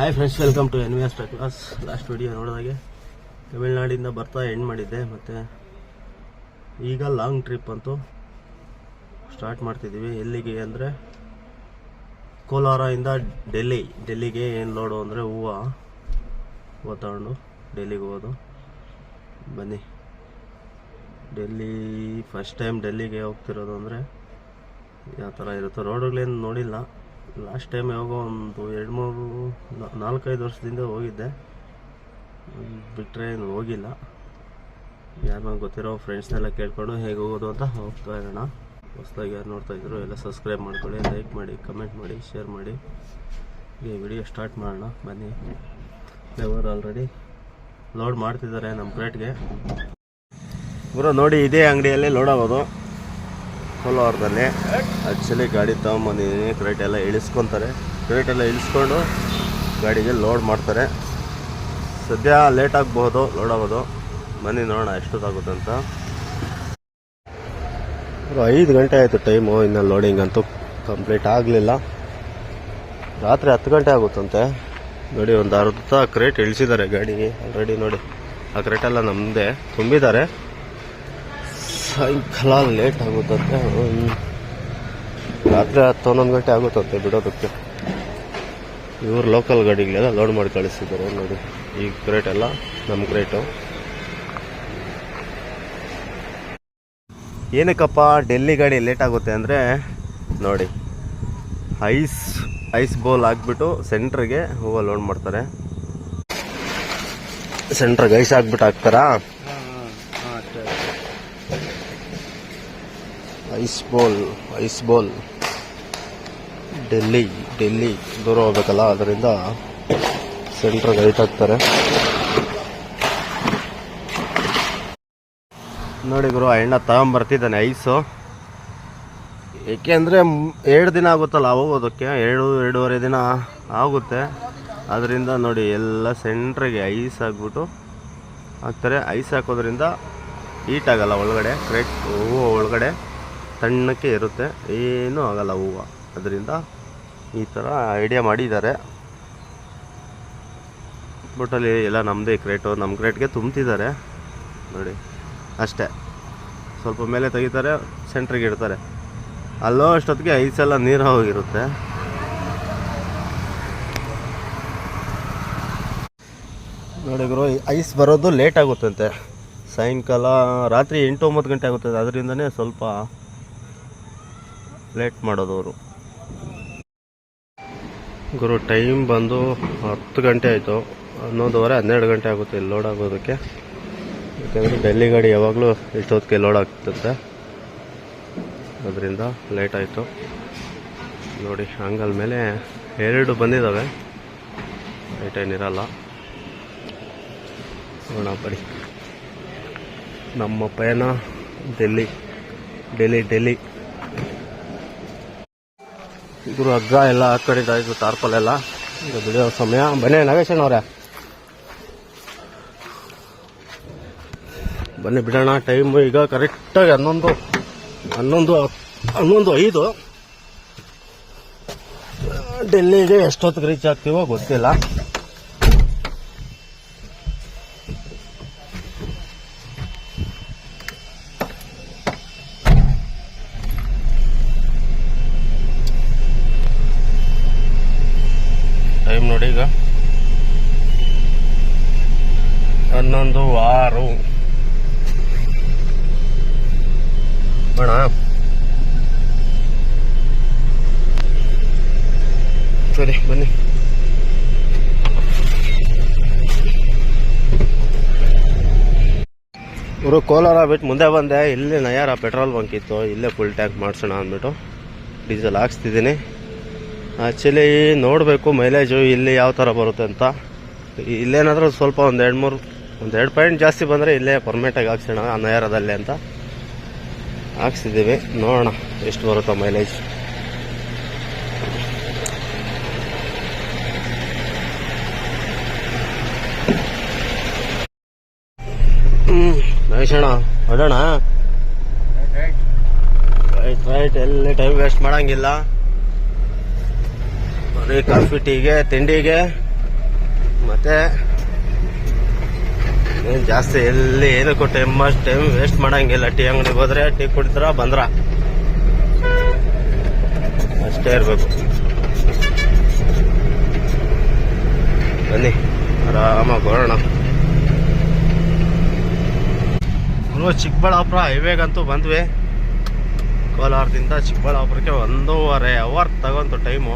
Hi friends welcome to N V S class last video ನೋಡಿದಾಗೆ. ತಮಿಳ್ನಾಡಿಂದ ಬರ್ತಾ end ಮಾಡಿದ್ದೆ, ಮತ್ತು ಈಗ ಲಾಂಗ್ ಟ್ರಿಪ್ ಅಂತೂ ಸ್ಟಾರ್ಟ್ ಮಾಡ್ತಿದ್ದೀವಿ. ಎಲ್ಲಿಗೆ ಅಂದರೆ ಕೋಲಾರದಿಂದ ಡೆಲ್ಲಿ ಡೆಲ್ಲಿಗೆ ಏನು ಲೋಡು ಅಂದರೆ ಹೂವು. ಹೂವು ತಗೊಂಡು ಡೆಲ್ಲಿಗೆ ಹೋಗೋದು. ಬನ್ನಿ. ಡೆಲ್ಲಿ ಫಸ್ಟ್ ಟೈಮ್ ಡೆಲ್ಲಿಗೆ ಹೋಗ್ತಿರೋದು ಅಂದರೆ ಯಾವ ಥರ ಇರುತ್ತೆ ರೋಡುಗಳೇನು ನೋಡಿಲ್ಲ. ಲಾಸ್ಟ್ ಟೈಮ್ ಯಾವಾಗೋ ಒಂದು ಎರಡು ಮೂರು ನಾಲ್ಕೈದು ವರ್ಷದಿಂದ ಹೋಗಿದ್ದೆ. ಬಿಟ್ಟರೆ ಏನು ಹೋಗಿಲ್ಲ. ಯಾರನ್ನ ಗೊತ್ತಿರೋ ಫ್ರೆಂಡ್ಸ್ನೆಲ್ಲ ಕೇಳಿಕೊಂಡು ಹೇಗೆ ಹೋಗೋದು ಅಂತ ಹೋಗ್ತಾ ಇರೋಣ. ಹೊಸ್ದಾಗಿ ಯಾರು ನೋಡ್ತಾ ಇದ್ರು ಎಲ್ಲ ಸಬ್ಸ್ಕ್ರೈಬ್ ಮಾಡ್ಕೊಳ್ಳಿ ಲೈಕ್ ಮಾಡಿ ಕಮೆಂಟ್ ಮಾಡಿ ಶೇರ್ ಮಾಡಿ. ಈ ವಿಡಿಯೋ ಸ್ಟಾರ್ಟ್ ಮಾಡೋಣ, ಬನ್ನಿ. ಫ್ಲೇವರ್ ಆಲ್ರೆಡಿ ಲೋಡ್ ಮಾಡ್ತಿದ್ದಾರೆ ನಮ್ಮ ಪ್ಲೇಟ್ಗೆ ಗುರು, ನೋಡಿ ಇದೇ ಅಂಗಡಿಯಲ್ಲಿ ಲೋಡ್ ಆಗೋದು. ಕೋಲಾರದಲ್ಲಿ ಆ್ಯಕ್ಚುಲಿ ಗಾಡಿ ತೊಗೊಂಬಂದಿದ್ದೀನಿ. ಕ್ರೇಟ್ ಎಲ್ಲ ಇಳಿಸ್ಕೊತಾರೆ. ಕ್ರೇಟ್ ಎಲ್ಲ ಇಳಿಸ್ಕೊಂಡು ಗಾಡಿಗೆ ಲೋಡ್ ಮಾಡ್ತಾರೆ. ಸದ್ಯ ಲೇಟ್ ಆಗ್ಬೋದು ಲೋಡ್ ಆಗೋದು. ಬನ್ನಿ ನೋಡೋಣ ಎಷ್ಟೊತ್ತಾಗುತ್ತೆ ಅಂತ. ಐದು ಗಂಟೆ ಆಯಿತು ಟೈಮು ಇನ್ನು ಲೋಡಿಂಗ್ ಅಂತೂ ಕಂಪ್ಲೀಟ್ ಆಗಲಿಲ್ಲ. ರಾತ್ರಿ ಹತ್ತು ಗಂಟೆ ಆಗುತ್ತಂತೆ. ನೋಡಿ, ಒಂದು ಅರ್ಧ ಕ್ರೇಟ್ ಇಳಿಸಿದ್ದಾರೆ ಗಾಡಿಗೆ. ಆಲ್ರೆಡಿ ನೋಡಿ, ಆ ಕ್ರೇಟೆಲ್ಲ ನಮ್ಮದೇ ತುಂಬಿದ್ದಾರೆ. ಸಾಯಂಕಾಲ ಲೇಟ್ ಆಗುತ್ತಂತೆ. ರಾತ್ರಿ ಹತ್ತು, ಹನ್ನೊಂದು ಗಂಟೆ ಆಗುತ್ತಂತೆ ಬಿಡೋದಕ್ಕೆ. ಇವರು ಲೋಕಲ್ ಗಾಡಿಗಳೆಲ್ಲ ಲೋಡ್ ಮಾಡಿ ಕಳಿಸಿದ್ದಾರೆ ನೋಡಿ. ಈ ಕ್ರೇಟ್ ಎಲ್ಲ ನಮ್ಮ ಕ್ರೇಟು ಏನಕ್ಕಪ್ಪ, ಡೆಲ್ಲಿ ಗಾಡಿ ಲೇಟ್ ಆಗುತ್ತೆ ಅಂದರೆ ನೋಡಿ. ಐಸ್ ಐಸ್ ಬೌಲ್ ಹಾಕ್ಬಿಟ್ಟು ಸೆಂಟ್ರಿಗೆ ಹೂವು ಲೋಡ್ ಮಾಡ್ತಾರೆ. ಸೆಂಟ್ರಿಗೆ ಐಸ್ ಹಾಕ್ಬಿಟ್ಟು ಹಾಕ್ತಾರಾ? Ice ball ice ball Delhi Delhi ದೂರ ಹೋಗ್ಬೇಕಲ್ಲ, ಅದರಿಂದ ಸೆಂಟ್ರಿಗೆ ಗೈಟ್ ಹಾಕ್ತಾರೆ ನೋಡಿ ಗುರು ಅಣ್ಣ ತಗೊಂಬರ್ತಿದ್ದಾನೆ, ಐಸು. ಏಕೆಂದರೆ ಎರಡು ದಿನ ಆಗುತ್ತಲ್ಲ ಹೋಗೋದಕ್ಕೆ, ಎರಡು, ಎರಡೂವರೆ ದಿನ ಆಗುತ್ತೆ. ಅದರಿಂದ ನೋಡಿ, ಎಲ್ಲ ಸೆಂಟ್ರಿಗೆ ಐಸ್ ಹಾಕ್ಬಿಟ್ಟು ಹಾಕ್ತಾರೆ. ಐಸ್ ಹಾಕೋದ್ರಿಂದ ಹೀಟ್ ಆಗಲ್ಲ ಒಳಗಡೆ ಕರೆಕ್ಟ್ ಹೂವು ಒಳಗಡೆ. ತಣ್ಣಕ್ಕೆ ಇರುತ್ತೆ. ಏನೂ ಆಗಲ್ಲ ಹೂವು. ಅದರಿಂದ ಈ ಥರ ಐಡಿಯಾ ಮಾಡಿದ್ದಾರೆ. ಬಟ್ಟಲ್ಲಿ ಎಲ್ಲ ನಮ್ಮದೇ ಕ್ರೇಟು ನಮ್ಮ ಕ್ರೇಟ್ಗೆ ತುಂಬ್ತಿದ್ದಾರೆ. ನೋಡಿ, ಅಷ್ಟೇ. ಸ್ವಲ್ಪ ಮೇಲೆ ತೆಗಿತಾರೆ ಸೆಂಟ್ರಿಗೆ ಇಡ್ತಾರೆ. ಅಲ್ಲೋ ಅಷ್ಟೊತ್ತಿಗೆ ಐಸೆಲ್ಲ ನೀರು ಹೋಗಿರುತ್ತೆ. ನೋಡಿ ಐಸ್ ಬರೋದು ಲೇಟ್ ಆಗುತ್ತಂತೆ. ಸಾಯಂಕಾಲ ರಾತ್ರಿ ಎಂಟು ಒಂಬತ್ತು ಗಂಟೆ ಆಗುತ್ತದೆ ಅದರಿಂದನೇ ಸ್ವಲ್ಪ ಲೇಟ್ ಮಾಡೋದವರು. ಗುರು, ಟೈಮ್ ಬಂದು ಹತ್ತು ಗಂಟೆ ಆಯಿತು. ಹನ್ನೊಂದುವರೆ ಹನ್ನೆರಡು ಗಂಟೆ ಆಗುತ್ತೆ ಇಲ್ಲಿ ಲೋಡ್ ಆಗೋದಕ್ಕೆ. ಯಾಕಂದರೆ ಡೆಲ್ಲಿ ಗಾಡಿ ಯಾವಾಗಲೂ ಇಷ್ಟೊತ್ತಿಗೆ ಲೋಡ್ ಆಗ್ತದೆ ಅದರಿಂದ ಲೇಟ್ ಆಯಿತು. ನೋಡಿ ಹಂಗಲ್ ಮೇಲೆ ಎರಡು ಬಂದಿದ್ದಾವೆ ಲೈಟ್ ಏನಿರಲ್ಲ ನೋಡೋಣ ಬಡಿ ನಮ್ಮ ಪಯಣ ಡೆಲ್ಲಿ ಡೆಲ್ಲಿ ಡೆಲ್ಲಿ. ಗುರು ಹಗ್ಗ ಎಲ್ಲ ಆ ಕಡೆ ಆಯಿತು ಟಾರ್ಪಲ್ ಎಲ್ಲ. ಈಗ ಬಿಡೋ ಸಮಯ. ಬನ್ನಿ ನಾಗೇಶನ್ ಅವರೇ. ಬನ್ನಿ ಬಿಡೋಣ ಟೈಮ್ ಈಗ ಕರೆಕ್ಟಾಗಿ ಹನ್ನೊಂದು ಹನ್ನೊಂದು ಹನ್ನೊಂದು ಐದು. ಡೆಲ್ಲಿಗೆ ಎಷ್ಟೊತ್ತಿಗೆ ರೀಚ್ ಆಗ್ತೀವೋ ಗೊತ್ತಿಲ್ಲ ಟೈಮ್ ನೋಡಿ ಈಗ. ಹನ್ನೊಂದು ಆರು. ಅಣ್ಣ ಸರಿ, ಬನ್ನಿ. ಇವರು ಕೋಲಾರ ಬಿಟ್ಟು ಮುಂದೆ ಬಂದೆ. ಇಲ್ಲಿ ನಯಾರ ಪೆಟ್ರೋಲ್ ಬಂಕ್ ಇತ್ತು. ಇಲ್ಲೇ ಫುಲ್ ಟ್ಯಾಂಕ್ ಮಾಡಿಸೋಣ ಅಂದ್ಬಿಟ್ಟು. ಡೀಸೆಲ್ ಹಾಕ್ಸ್ತಿದ್ದೀನಿ. ಆ್ಯಕ್ಚುಲಿ ನೋಡಬೇಕು ಮೈಲೇಜು ಇಲ್ಲಿ ಯಾವ ಥರ ಬರುತ್ತೆ ಅಂತ. ಇಲ್ಲೇನಾದರೂ ಸ್ವಲ್ಪ ಒಂದು ಎರಡು ಮೂರು ಒಂದು ಎರಡು ಪಾಯಿಂಟ್ ಜಾಸ್ತಿ ಬಂದರೆ ಇಲ್ಲೇ ಪರ್ಮನೆಂಟಾಗಿ ಹಾಕ್ಸೋಣ ಆ ನಯರದಲ್ಲಿ ಅಂತ. ಹಾಕ್ಸಿದ್ದೀವಿ. ನೋಡೋಣ ಎಷ್ಟು ಬರುತ್ತೆ ಮೈಲೇಜ್ ಹ್ಞೂ ಮಹೇಶಣ್ಣ ಹೊಡೋಣ? ರೈಟ್ ರೈಟ್ ಎಲ್ಲಿ ಟೈಮ್ ವೇಸ್ಟ್ ಮಾಡಂಗಿಲ್ಲ. ಬರೀ ಕಾಫಿ ಟೀಗೆ ತಿಂಡಿಗೆ. ಮತ್ತೆ ಏನು ಜಾಸ್ತಿ ಎಲ್ಲಿ ಏನಕ್ಕೂ ಟೈಮ್ ಟೈಮ್ ವೇಸ್ಟ್ ಮಾಡಂಗಿಲ್ಲ. ಟೀ ಅಂಗಡಿಗೆ ಹೋದ್ರೆ ಟೀ ಕುಡಿದ್ರ ಬಂದ್ರ. ಅಷ್ಟೇ ಇರಬೇಕು. ಬನ್ನಿ, ಆರಾಮಾಗಿ ಗುರು ಚಿಕ್ಕಬಳ್ಳಾಪುರ ಹೈವೇಗಂತೂ ಬಂದ್ವಿ. ಕೋಲಾರದಿಂದ ಚಿಕ್ಕಬಳ್ಳಾಪುರಕ್ಕೆ ಒಂದೂವರೆ ಅವರ್ ತಗೊಂತು ಟೈಮು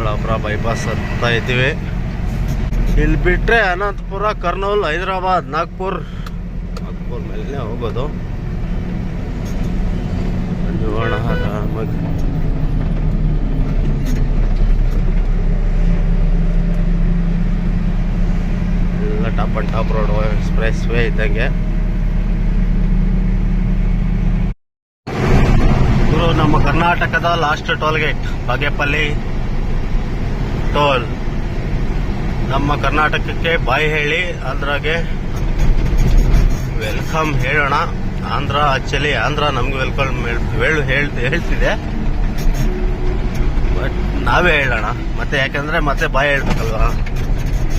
ಚಿಕ್ಕಬಳ್ಳಾಪುರ ಬೈಪಾಸ್ ಅಂತ ಇದ್ದೀವಿ. ಇಲ್ಲಿ ಬಿಟ್ಟರೆ ಅನಂತಪುರ, ಕರ್ನೂಲ್, ಹೈದರಾಬಾದ್, ನಾಗ್ಪುರ್. ನಾಗ್ಪುರ್ ಮೇಲೆ ಹೋಗೋದು. ಎಲ್ಲ top and top road expressway ಇದ್ದಂಗೆ ನಮ್ಮ ಕರ್ನಾಟಕದ ಲಾಸ್ಟ್ ಟೋಲ್ಗೇಟ್ ಬಾಗೇಪಲ್ಲಿ. ಟೋಲ್ ನಮ್ಮ ಕರ್ನಾಟಕಕ್ಕೆ ಬಾಯ್ ಹೇಳಿ ಆಂಧ್ರಾಗೆ ವೆಲ್ಕಮ್ ಹೇಳೋಣ. ಆಂಧ್ರ ಆಕ್ಚುಲಿ ಆಂಧ್ರ ನಮ್ಗೆ ವೆಲ್ಕಮ್ ಹೇಳು, ಹೇಳ್- ಹೇಳ್ತಿದೆ. ಬಟ್ ನಾವೇ ಹೇಳೋಣ. ಮತ್ತೆ ಯಾಕಂದ್ರೆ ಮತ್ತೆ ಬಾಯ್ ಹೇಳ್ಬೇಕಲ್ವಾ?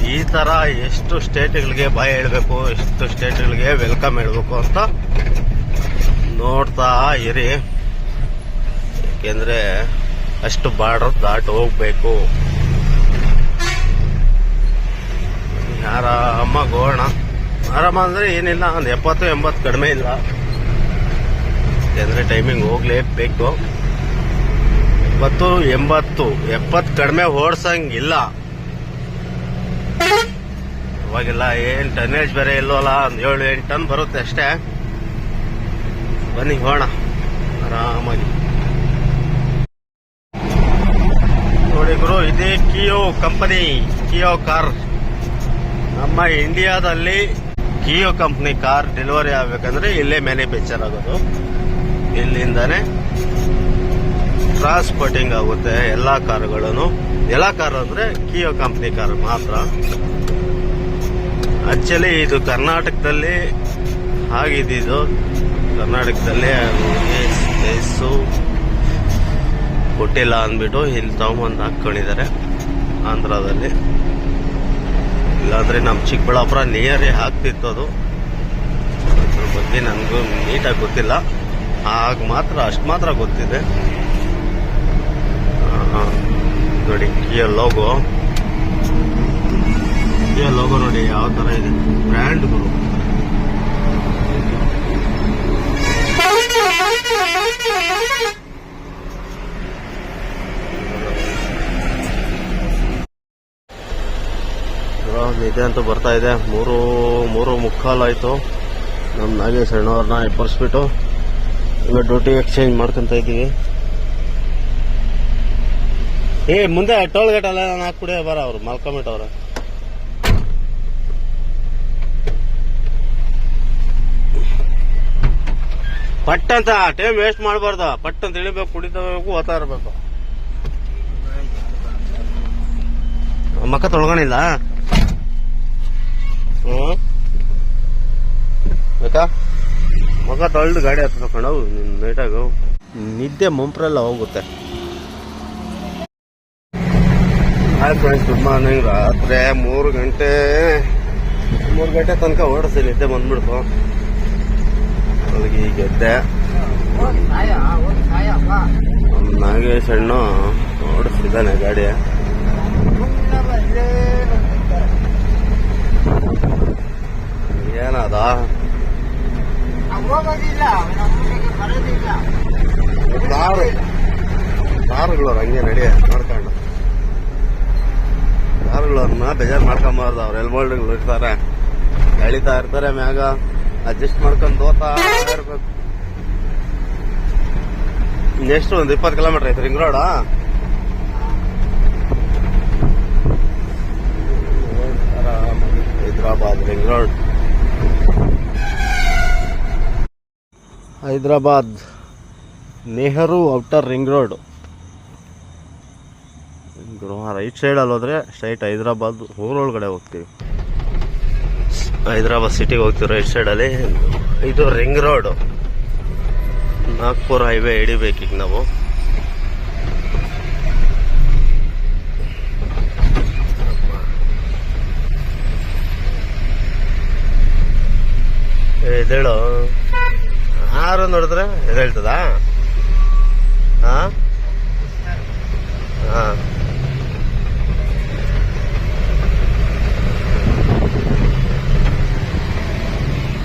ಈ ತರ ಎಷ್ಟು ಸ್ಟೇಟ್ಗಳಿಗೆ ಬಾಯ್ ಹೇಳ್ಬೇಕು, ಎಷ್ಟು ಸ್ಟೇಟ್ಗಳಿಗೆ ವೆಲ್ಕಮ್ ಹೇಳ್ಬೇಕು ಅಂತ ನೋಡ್ತಾ ಇರಿ. ಯಾಕೆಂದ್ರೆ ಅಷ್ಟು ಬಾರ್ಡರ್ ದಾಟ್ ಹೋಗ್ಬೇಕು. ಆರಾಮಾಗಿ ಹೋಗೋಣ ಆರಾಮ ಅಂದ್ರೆ ಏನಿಲ್ಲ, ಒಂದು ಎಪ್ಪತ್ತು, ಎಂಬತ್ತು ಕಡಿಮೆ ಇಲ್ಲ. ಯಾಕಂದ್ರೆ ಟೈಮಿಂಗ್ ಹೋಗ್ಲೇಬೇಕು ಎಪ್ಪತ್ತು, ಎಂಬತ್ತು, ಎಪ್ಪತ್ತು ಕಡಿಮೆ ಓಡ್ಸಂಗಿಲ್ಲ. ಇವಾಗೆಲ್ಲ ಏನ್ ಟನ್ನೇಜ್ ಬೇರೆ ಇಲ್ಲವಲ್ಲ ಒಂದು ಏಳು, ಎಂಟು ಟನ್ ಬರುತ್ತೆ ಅಷ್ಟೇ. ಬನ್ನಿ ಹೋಗೋಣ ಆರಾಮಾಗಿ. ನೋಡಿ ಗುರು, ಇದೇ ಕಿಯೋ ಕಂಪನಿ ಕಿಯೋ ಕಾರ್ ನಮ್ಮ ಇಂಡಿಯಾದಲ್ಲಿ ಕಿಯೋ ಕಂಪ್ನಿ ಕಾರ್ ಡೆಲಿವರಿ ಆಗ್ಬೇಕಂದ್ರೆ ಇಲ್ಲೇ ಮ್ಯಾನುಫ್ಯಾಕ್ಚರ್ ಆಗೋದು. ಇಲ್ಲಿಂದಾನೆ ಟ್ರಾನ್ಸ್ಪೋರ್ಟಿಂಗ್ ಆಗುತ್ತೆ ಎಲ್ಲಾ ಕಾರುಗಳನ್ನು. ಎಲ್ಲಾ ಕಾರು ಅಂದ್ರೆ ಕಿಯೋ ಕಂಪ್ನಿ ಕಾರ್ ಮಾತ್ರ. ಆಕ್ಚುಲಿ ಇದು ಕರ್ನಾಟಕದಲ್ಲಿ ಆಗಿದ್ದು ಕರ್ನಾಟಕದಲ್ಲಿ ಕೊಟ್ಟಿಲ್ಲ ಅಂದ್ಬಿಟ್ಟು ಇಲ್ಲಿ ತಗೊಂಬಂದು ಹಾಕೊಂಡಿದ್ದಾರೆ ಆಂಧ್ರದಲ್ಲಿ. ಇಲ್ಲಾಂದ್ರೆ ನಮ್ಮ ಚಿಕ್ಕಬಳ್ಳಾಪುರ ನಿಯರೇ ಆಗ್ತಿತ್ತು ಅದು. ಅದ್ರ ಬಗ್ಗೆ ನನಗೂ ನೀಟಾಗಿ ಗೊತ್ತಿಲ್ಲ. ಆಗ ಮಾತ್ರ, ಅಷ್ಟು ಮಾತ್ರ ಗೊತ್ತಿದೆ. ನೋಡಿ ಕಿಯ ಲೋಗೋ ಕಿಯ ಲೋಗೋ ನೋಡಿ ಯಾವ ತರ ಇದೆ. ಬ್ರ್ಯಾಂಡ್ ಗುರು. ನಿದ್ದೆ ಅಂತೂ ಬರ್ತಾ ಇದೆ. ಮೂರು ಮೂರು ಮುಕ್ಕಾಲು ಆಯಿತು ನಮ್ಮ ನಾಗೇಶ್ ಅಣ್ಣವ್ರನ್ನ ಎಬ್ಬರಿಸ್ಬಿಟ್ಟು ಈಗ ಡ್ಯೂಟಿ ಎಕ್ಸ್ಚೇಂಜ್ ಮಾಡ್ಕೊಂತ ಇದ್ದೀವಿ. ಏ, ಮುಂದೆ ಟೋಲ್ ಗೇಟ್ ಅಲ್ಲ ನಾನು ಹಾಕ್ಬಿಡಿ, ಬರ ಅವ್ರು ಮಲ್ಕೊಂಬಿಟ್ಟವ್ರ ಪಟ್ ಅಂತ ಟೈಮ್ ವೇಸ್ಟ್ ಮಾಡಬಾರ್ದು. ಪಟ್ ಅಂತ ಇಳಿಬೇಕು, ಕುಡಿತಬೇಕು, ಓದ್ತಾ ಇರ್ಬೇಕು. ಮಕ್ಕ ತೊಳ್ಕೊಂಡಿಲ್ಲ? ಬೇಕಾ? ಮಗ ತೊಳ್ದು ಗಾಡಿ ಹತ್ರ ತಗೊಂಡು ನಿನ್ನ ನೈಟಾಗ ನಿದ್ದೆ ಮುಂಪ್ರೆಲ್ಲ ಹೋಗುತ್ತೆ. ಹಾಯ್ ಫ್ರೆಂಡ್ಸ್ ರಾತ್ರಿ ಮೂರು ಗಂಟೆ ಮೂರು ಗಂಟೆ ತನಕ ಓಡಿಸಿ ನಿದ್ದೆ ಬಂದ್ಬಿಡ್ತು. ಅಲ್ಲಿಗೆ ನಮ್ ನಾಗೇಶ್ ಹಣ್ಣು ಓಡಿಸ್ತಿದ್ದಾನೆ ಗಾಡಿ. ಏನದ? ಕಾರು ಹಂಗೆ ನಡಿ ನೋಡ್ಕೊಂಡು. ಕಾರುಗಳನ್ನ ಬೇಜಾರು ಮಾಡ್ಕೊಂಬಾರ್ದು ಅವ್ರು ಎಲ್ಬೋಲ್ಡ್ಗಳು ಇರ್ತಾರೆ ಎಳಿತಾ ಇರ್ತಾರೆ ಮ್ಯಾಗ ಅಡ್ಜಸ್ಟ್ ಮಾಡ್ಕೊಂಡು ಹೋಗ್ತಾ ಇರ್ಬೇಕು. ನೆಕ್ಸ್ಟ್ ಒಂದು ಇಪ್ಪತ್ತು ಕಿಲೋಮೀಟರ್ ಐತೆ ring ರೋಡಾ? Hyderabad ring road. Hyderabad, Nehru outer ring road right ಸೈಡಲ್ಲಿ ಹೋದರೆ ಸ್ಟ್ರೈಟ್ ಹೈದ್ರಾಬಾದ್ ಊರೊಳಗಡೆ ಹೋಗ್ತೀವಿ. ಹೈದ್ರಾಬಾದ್ ಸಿಟಿಗೆ ಹೋಗ್ತೀವಿ ರೈಟ್ ಸೈಡಲ್ಲಿ ಇದು ರಿಂಗ್ ರೋಡು ನಾಗ್ಪುರ್ ಹೈವೇ ಹಿಡಿಬೇಕೀಗ ನಾವು. ಇದೇಳು. ಯಾರು ನೋಡಿದ್ರೆ ಹೇಳ್ತದಾ? ಹಾ ಹಾಂ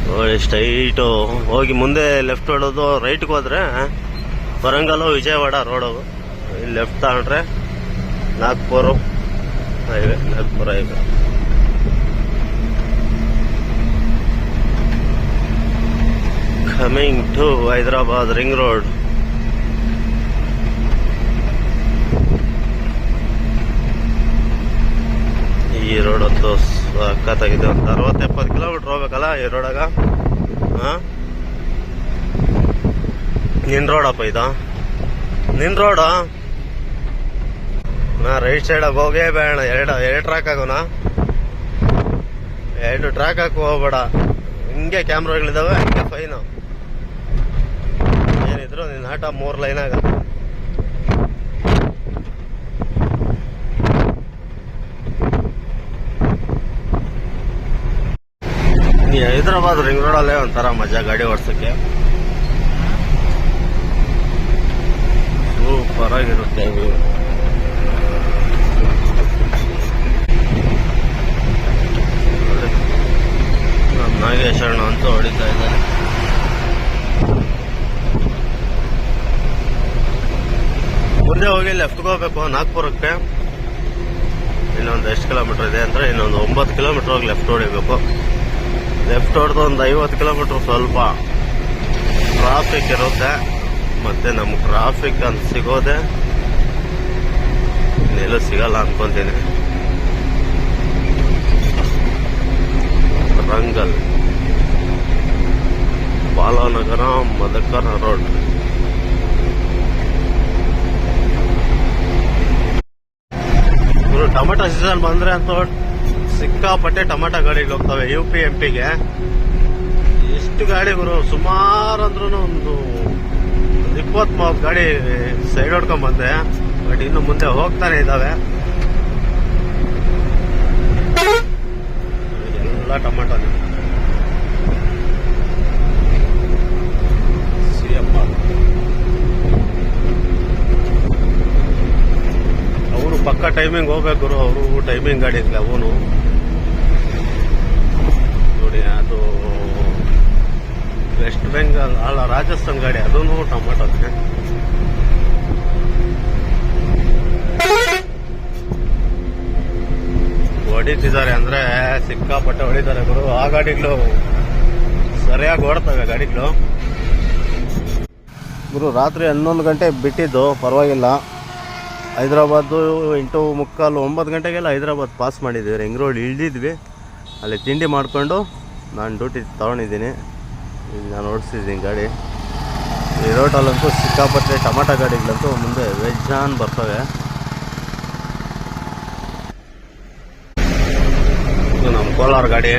ನೋಡಿ ಸ್ಟೈಟು ಹೋಗಿ ಮುಂದೆ ಲೆಫ್ಟ್ ಹೊಡೋದು ರೈಟ್ಗೆ ಹೋದ್ರೆ ವರಂಗಲ್ ವಿಜಯವಾಡ ರೋಡು ಇಲ್ಲಿ ಲೆಫ್ಟ್ ತಗೊಂಡ್ರೆ Nagpur highway Nagpur highway coming to Hyderabad ring road ಈ ರೋಡ್ ಅಂತೂ ಸಖತ್ತಾಗಿದೆ ಒಂದು ಅರವತ್ತು ಎಪ್ಪತ್ತು ಕಿಲೋಮೀಟ್ರ್ ಹೋಗ್ಬೇಕಲ್ಲ ಈ ರೋಡಾಗ ಹಾಂ? ನಿನ್ ರೋಡಪ್ಪ ಇದು? ನಿನ್ ರೋಡ ನಾ ರೈಟ್ ಸೈಡಾಗ ಹೋಗೇ ಬೇಡ, ಎರಡು ಎರಡು ಟ್ರ್ಯಾಕ್ ಆಗೋಣ ಎರಡು ಟ್ರ್ಯಾಕ್ ಹಾಕಿ ಹೋಗ್ಬೇಡ. ಹಿಂಗೆ ಕ್ಯಾಮ್ರಾಗಳಿದಾವೆ ಹಿಂಗೆ ಫೈನು ಏನಿದ್ರು ನಿನ್ನ ಆಟ ಮೂರ್ ಲೈನ್ ಈ ಹೈದ್ರಾಬಾದ್ ರಿಂಗ್ ರೋಡಲ್ಲೇ ಒಂಥರ ಮಜಾ ಗಾಡಿ ಓಡಿಸೋಕ್ಕೆ. ಸೂಪರ್ ಆಗಿರುತ್ತೆ ಇದು. ಅಂತೂ ಹೊಡಿತಾ ಇದ್ದಾರೆ ಮುಂದೆ ಹೋಗಿ ಲೆಫ್ಟ್ಗೆ ಹೋಗ್ಬೇಕು, ನಾಗ್ಪುರಕ್ಕೆ. ಇನ್ನೊಂದು ಎಷ್ಟು ಕಿಲೋಮೀಟರ್ ಇದೆ ಅಂದ್ರೆ ಇನ್ನೊಂದು ಒಂಬತ್ತು ಕಿಲೋಮೀಟರ್ ಹೋಗಿ ಲೆಫ್ಟ್ ಹೊಡಿಬೇಕು. ಲೆಫ್ಟ್ ಹೊಡೆದು ಒಂದು ಐವತ್ತು ಕಿಲೋಮೀಟರ್ ಸ್ವಲ್ಪ ಟ್ರಾಫಿಕ್ ಇರುತ್ತೆ. ಮತ್ತೆ ನಮ್ಗೆ ಟ್ರಾಫಿಕ್ ಅಂತ ಸಿಗೋದೆ ಇನ್ನೆಲ್ಲೂ ಸಿಗಲ್ಲ ಅನ್ಕೊಂತೀನಿ. ರಂಗಲ್. ಬಾಲನಗರ ಮದಕರ ರೋಡ್ ಇವರು ಟೊಮೆಟೊ ಸೀಸನ್ ಬಂದ್ರೆ ಅಂತ ಸಿಕ್ಕಾಪಟ್ಟೆ ಟೊಮೆಟೊ ಗಾಡಿಗಳು ಹೋಗ್ತವೆ ಯು ಪಿ ಎಂ ಪಿಗೆ ಎಷ್ಟು ಗಾಡಿಗಳು ಸುಮಾರು ಅಂದ್ರೂ ಒಂದು ಇಪ್ಪತ್ತ್ ಮೂವತ್ತು ಗಾಡಿ ಸೈಡ್ ಹೊಡ್ಕೊಂಡ್ ಬಂದೆ. ಬಟ್ ಇನ್ನು ಮುಂದೆ ಹೋಗ್ತಾನೆ ಇದ್ದಾವೆ ಎಲ್ಲ ಟೊಮೆಟೊನೇ. ಸಿಎಮ್ಮ ಅವರು ಪಕ್ಕ ಟೈಮಿಂಗ್ ಹೋಗ್ಬೇಕು ಗುರು, ಅವರು ಟೈಮಿಂಗ್ ಗಾಡಿ ಇಲ್ಲ, ಅವನು. ನೋಡಿ, ಅದು ವೆಸ್ಟ್ ಬೆಂಗಾಲ್ ಅಲ್ಲ ರಾಜಸ್ಥಾನ್ ಗಾಡಿ ಅದೂ. ಟೊಮಾಟೋಗೆ ಹೊಡಿತಿದ್ದಾರೆ ಅಂದ್ರೆ ಸಿಕ್ಕಾಪಟ್ಟೆ ಹೊಡಿತಾರೆ ಗುರು. ಆ ಗಾಡಿಗಳು ಸರಿಯಾಗಿ ಓಡ್ತವೆ ಗಾಡಿಗಳು. ಗುರು, ರಾತ್ರಿ ಹನ್ನೊಂದು ಗಂಟೆ ಬಿಟ್ಟಿದ್ದು, ಪರವಾಗಿಲ್ಲ. ಹೈದ್ರಾಬಾದು ಎಂಟು ಮುಕ್ಕಾಲು ಒಂಬತ್ತು ಗಂಟೆಗೆಲ್ಲ ಹೈದ್ರಾಬಾದ್ ಪಾಸ್ ಮಾಡಿದ್ದೀವಿ. ರಿಂಗ್ ರೋಡ್ ಇಳಿದಿದ್ವಿ. ಅಲ್ಲಿ ತಿಂಡಿ ಮಾಡಿಕೊಂಡು ನಾನು ಡ್ಯೂಟಿ ತೊಗೊಂಡಿದ್ದೀನಿ. ಈಗ ನಾನು ಓಡಿಸಿದ್ದೀನಿ ಗಾಡಿ. ಈ ರೋಟಲ್ಲಂತೂ ಸಿಕ್ಕಾಪಟ್ಟೆ ಟೊಮಾಟೊ ಗಾಡಿಗಳಂತೂ ಮುಂದೆ ವೆಜ್ಜಾನ್ ಬರ್ತವೆ. ಇದು ನಮ್ಮ ಕೋಲಾರ ಗಾಡಿ.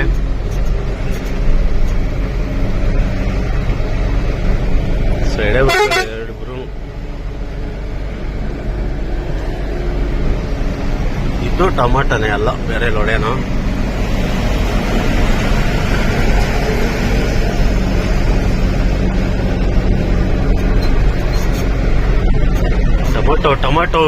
ಸೈಡೇ ಬರ್ತಾರೆ ಎರಡು ಬ್ರೂ ಇದು ಟಮಾಟನೇ ಅಲ್ಲ, ಬೇರೆ ಲೊಡೆನೋ. Tomato, tomato.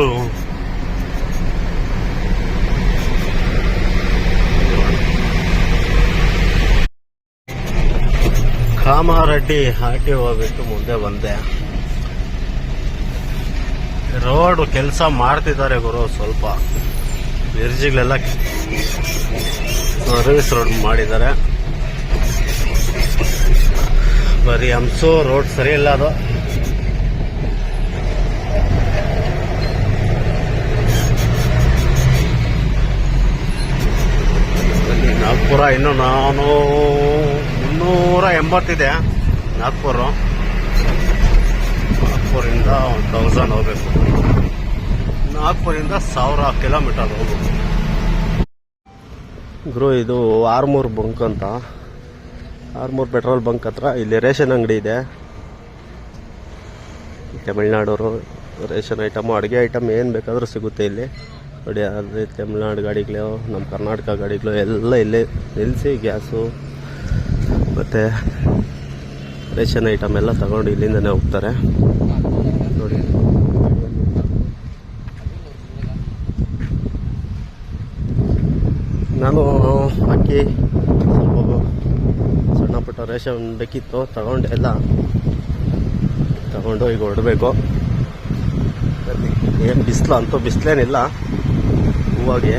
ಕಾಮಾರೆಡ್ಡಿ ಹಾಟಿ ಹೋಗ್ಬಿಟ್ಟು ಮುಂದೆ ಬಂದೆ. ರೋಡ್ ಕೆಲಸ ಮಾಡ್ತಿದ್ದಾರೆ ಗುರು ಸ್ವಲ್ಪ. ಬ್ರಿಡ್ಜ್ಗಳೆಲ್ಲ ಸರ್ವಿಸ್ ರೋಡ್ ಮಾಡಿದ್ದಾರೆ. ಬರೀ ಹಂಸು, ರೋಡ್ ಸರಿ ಇಲ್ಲ ಅದು. ನಾಗ್ಪುರ ಇನ್ನು ನಾನು ಮುನ್ನೂರ ಎಂಬತ್ತಿದೆ, ನಾಗ್ಪುರ. ನಾಗ್ಪುರಿಂದ ತೌಸಂಡ್ ಹೋಗ್ಬೇಕು. ನಾಗ್ಪುರಿಂದ ಸಾವಿರ ಕಿಲೋಮೀಟರ್ ಹೋಗ್ಬೋದು ಗುರು, ಇದು ಆರ್ಮೂರ್ ಬಂಕ್ ಅಂತ. ಆರ್ಮೂರ್ ಪೆಟ್ರೋಲ್ ಬಂಕ್ ಹತ್ರ ಇಲ್ಲಿ ರೇಷನ್ ಅಂಗಡಿ ಇದೆ. ತಮಿಳ್ನಾಡವರು ರೇಷನ್ ಐಟಮು, ಅಡುಗೆ ಐಟಮ್ ಏನು ಬೇಕಾದರೂ ಸಿಗುತ್ತೆ ಇಲ್ಲಿ. ನೋಡಿ, ಅದೇ ತಮಿಳ್ನಾಡು ಗಾಡಿಗಳು ನಮ್ಮ ಕರ್ನಾಟಕ ಗಾಡಿಗಳು ಎಲ್ಲ ಇಲ್ಲೇ ನಿಲ್ಲಿಸಿ ಗ್ಯಾಸು, ಮತ್ತು ರೇಷನ್ ಐಟಮ್ ಎಲ್ಲ ತಗೊಂಡು ಇಲ್ಲಿಂದನೇ ಹೋಗ್ತಾರೆ. ನೋಡಿ. ನಾನು ಅಕ್ಕಿ, ಸ್ವಲ್ಪ ಸಣ್ಣ ಪುಟ್ಟ ರೇಷನ್ ಬೇಕಿತ್ತು, ತಗೊಂಡೆ ಎಲ್ಲ. ತಗೊಂಡು ಈಗ ಹೊಡಬೇಕು. ಏನು ಬಿಸಿಲು ಅಂತೂ ಬಿಸಿಲೇನಿಲ್ಲ. ಹೂವಾಗೆ.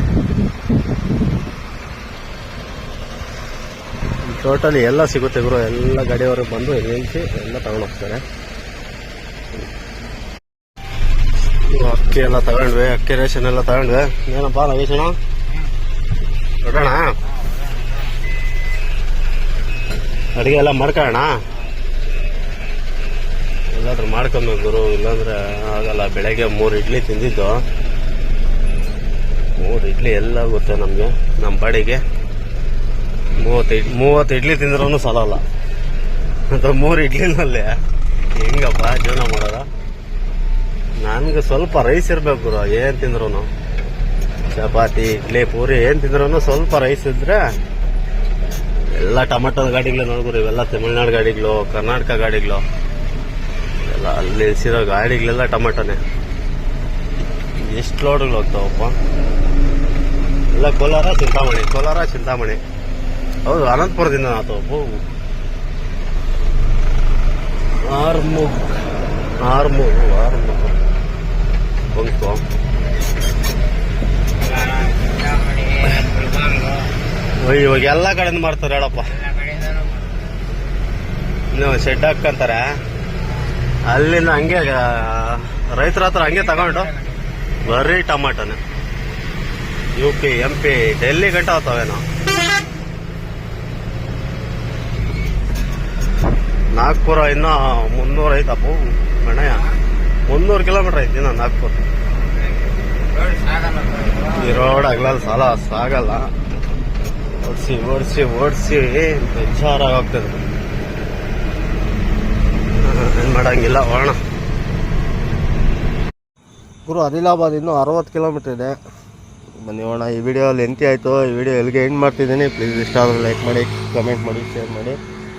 ಟೋಟಲಿ ಎಲ್ಲ ಸಿಗುತ್ತೆ ಗುರು. ಎಲ್ಲ ಗಡಿಯವರು ಬಂದು ನಿಲ್ಲಿಸಿ ಎಲ್ಲ ತಗೊಂಡು ಹೋಗ್ತಾರೆ. ಅಕ್ಕಿ ಎಲ್ಲ ತಗೊಂಡ್ವಿ. ಅಕ್ಕಿ ರೇಷನ್ ಎಲ್ಲ ತಗೊಂಡ್ವಿ. ಏನಪ್ಪ ನಾಗೇಶಣ ಹೊರಡೋಣ ಅಡುಗೆ ಎಲ್ಲ ಮಾಡ್ಕೊಳ್ಳೋಣ. ಎಲ್ಲಾದ್ರೂ ಮಾಡ್ಕೊಂಡು ಗುರು, ಇಲ್ಲಾಂದ್ರೆ ಆಗಲ್ಲ. ಬೆಳಗ್ಗೆ ಮೂರು ಇಡ್ಲಿ ತಿಂದಿದ್ದು. ಮೂರು ಇಡ್ಲಿ ಎಲ್ಲ ಗೊತ್ತೆ ನಮಗೆ ನಮ್ಮ ಬಾಡಿಗೆ. ಮೂವತ್ತು ಇಡ್, ಮೂವತ್ತು ಇಡ್ಲಿ ತಿಂದ್ರೂ ಸಾಲಲ್ಲ. ಅಂತ ಮೂರು ಇಡ್ಲಿನಲ್ಲಿ. ಹೆಂಗಪ್ಪ ಜೀವನ ಮಾಡೋದ? ನನಗೆ ಸ್ವಲ್ಪ ರೈಸ್ ಇರಬೇಕು ಗುರು, ಏನು ತಿಂದ್ರು ಚಪಾತಿ, ಇಡ್ಲಿ, ಪೂರಿ, ಏನು ತಿಂದ್ರೂ ಸ್ವಲ್ಪ ರೈಸ್ ಇದ್ರೆ ಎಲ್ಲ ಟೊಮೆಟೊ ಗಾಡಿಗಳು ನೋಡ್ಗುರು ಇವೆಲ್ಲ ತಮಿಳ್ನಾಡು ಗಾಡಿಗಳು, ಕರ್ನಾಟಕ ಗಾಡಿಗಳು. ಎಲ್ಲ ಅಲ್ಲಿ ನಿಲ್ಸಿರೋ ಗಾಡಿಗಳೆಲ್ಲ ಟೊಮೆಟೊನೆ. ಎಷ್ಟು ಲೋಡ್ಗಳು ಹೋಗ್ತಾವಪ್ಪ? ಎಲ್ಲ ಕೋಲಾರ, ಚಿಂತಾಮಣಿ ಕೋಲಾರ, ಚಿಂತಾಮಣಿ. ಹೌದು, ಅನಂತಪುರದಿಂದ ಆತವಪ್ಪ. ಆರ್ಮು ಆರ್ಮು ಆರ್ಮು ಬಂಕು ಇವಾಗ ಎಲ್ಲ ಕಡೆಯಿಂದ ಮಾಡ್ತಾರೆ ಹೇಳಪ್ಪ. ನೀವು ಶೆಡ್ ಹಾಕ್ಕಂತಾರೆ. ಅಲ್ಲಿಂದ ಹಂಗೆ, ರೈತರ ಹತ್ರ ಹಂಗೆ ತಗೊಂಡು ಬರೀ ಟಮಾಟನೆ. U P M P Delhi ಗಂಟ ಹೋಗ್ತಾವೇನೋ ನಾಗ್ಪುರ ಇನ್ನೂ ಮುನ್ನೂರು ಐತಪ್ಪ ಗಣಯ ಮುನ್ನೂರು ಕಿಲೋಮೀಟರ್ ಐತಿ ನಾಗ್ಪುರ. ಈ ರೋಡ್ ಆಗ್ಲಲ್ಲ ಸಾಲ, ಸಾಗಲ್ಲ. ಓಡಿಸಿ ಓಡಿಸಿ ಓಡಿಸಿ ಬೇಜಾರಾಗೋಗ್ತದೆ ಏನು ಮಾಡಂಗಿಲ್ಲ, ಹೋಗೋಣ. ಗುರು ಅದಿಲಾಬಾದ್ ಇನ್ನೂ ಅರವತ್ತು ಕಿಲೋಮೀಟರ್ ಇದೆ. ಬನ್ನಿ ಹೋಣ ಈ ವಿಡಿಯೋ ಲೆಂತಿ ಆಯಿತು. ಈ ವಿಡಿಯೋ ಎಲ್ಲಿಗೆ ಎಂಡ್ ಮಾಡ್ತಿದ್ದೀನಿ. ಪ್ಲೀಸ್ ಇಷ್ಟ ಆದರೆ ಲೈಕ್ ಮಾಡಿ ಕಮೆಂಟ್ ಮಾಡಿ ಶೇರ್ ಮಾಡಿ.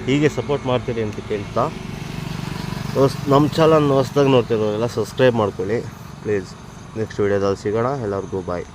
ಹೀಗೆ ಸಪೋರ್ಟ್ ಮಾಡ್ತೀರಿ ಅಂತ ಕೇಳ್ತಾ. ನಮ್ಮ ಚಾನಲ್ ಹೊಸ್ದಾಗಿ ನೋಡ್ತಿರೋರೆಲ್ಲ ಸಬ್ಸ್ಕ್ರೈಬ್ ಮಾಡ್ಕೊಳ್ಳಿ. ಪ್ಲೀಸ್ ನೆಕ್ಸ್ಟ್ ವಿಡಿಯೋದಲ್ಲಿ ಸಿಗೋಣ. ಎಲ್ಲರಿಗೂ ಬಾಯ್